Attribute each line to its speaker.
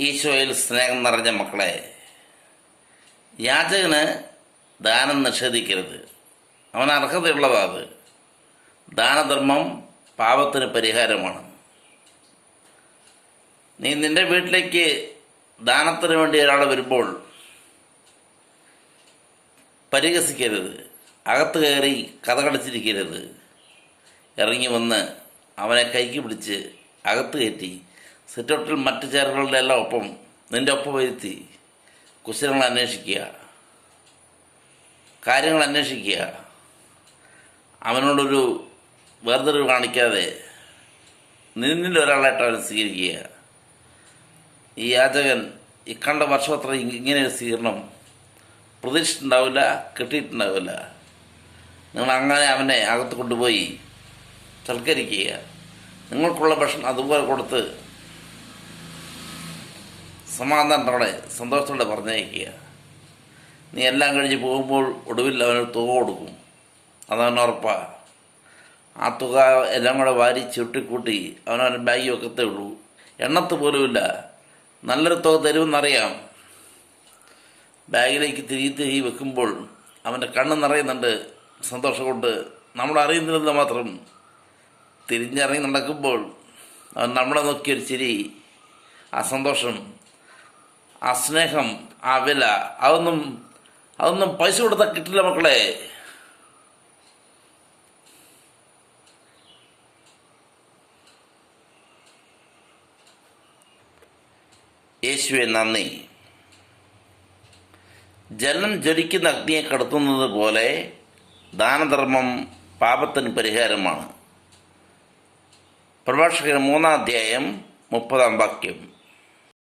Speaker 1: ഈശോയിൽ സ്നേഹം നിറഞ്ഞ മക്കളെ യാചകന് ദാനം നിഷേധിക്കരുത്. അവൻ അർഹതയുള്ളതാ അത്. ദാനധർമ്മം പാപത്തിന് പരിഹാരമാണ്. നീ നിന്റെ വീട്ടിലേക്ക് ദാനത്തിന് വേണ്ടി ഒരാൾ വരുമ്പോൾ പരിഹസിക്കരുത്. അകത്ത് കയറി കഥകടച്ചിരിക്കരുത് ഇറങ്ങി വന്ന് അവനെ കൈക്ക് പിടിച്ച് അകത്ത് കയറ്റി സിറ്റൗട്ടിൽ മറ്റ് ചേറുകളുടെ എല്ലാം ഒപ്പം നിന്റെ ഒപ്പം വരുത്തി കുശലങ്ങൾ അന്വേഷിക്കുക. കാര്യങ്ങൾ അന്വേഷിക്കുക. അവനോടൊരു വേർതിരിവ് കാണിക്കാതെ നിന്നിൽ ഒരാളായിട്ട് അവനെ സ്വീകരിക്കുക. ഈ യാചകൻ ഇക്കണ്ട വർഷമത്ര ഇങ്ങനെ ഒരു സ്വീകരണം പ്രതീക്ഷിച്ചിട്ടുണ്ടാവില്ല കിട്ടിയിട്ടുണ്ടാവില്ല. നിങ്ങൾ അങ്ങനെ അവനെ അകത്ത് കൊണ്ടുപോയി സൽക്കരിക്കുക നിങ്ങൾക്കുള്ള ഭക്ഷണം അതുപോലെ കൊടുത്ത് സമാധാനത്തോടെ സന്തോഷത്തോടെ പറഞ്ഞയക്കുക. നീ എല്ലാം കഴിഞ്ഞ് പോകുമ്പോൾ ഒടുവിൽ അവന് തുക കൊടുക്കും. അതവന് ഉറപ്പാ. ആ തുക എല്ലാം കൂടെ വാരി ചുട്ടിക്കൂട്ടി അവനവൻ ബാഗ് വെക്കത്തേ ഉള്ളൂ. എണ്ണത്ത് പോലുമില്ല. നല്ലൊരു തുക തരുമെന്നറിയാം. ബാഗിലേക്ക് തിരികെ തിരികെ വെക്കുമ്പോൾ അവന്റെ കണ്ണ് നിറയുന്നുണ്ട്. സന്തോഷം കൊണ്ട് നമ്മൾ അറിയുന്നില്ലെന്ന് മാത്രം തിരിഞ്ഞിറങ്ങി നടക്കുമ്പോൾ അവൻ നമ്മളെ നോക്കിയൊരു ചിരി ആ സന്തോഷം ആ സ്നേഹം ആ വില അതൊന്നും അതൊന്നും പൈസ കൊടുത്താൽ കിട്ടില്ല മക്കളെ. യേശുവെ നന്ദി. ജലം ജ്വലിക്കുന്ന അഗ്നിയെ കടത്തുന്നത് പോലെ ദാനധർമ്മം പാപത്തിന് പരിഹാരമാണ്. പ്രഭാഷകൻ മൂന്നാം അധ്യായം മുപ്പതാം വാക്യം.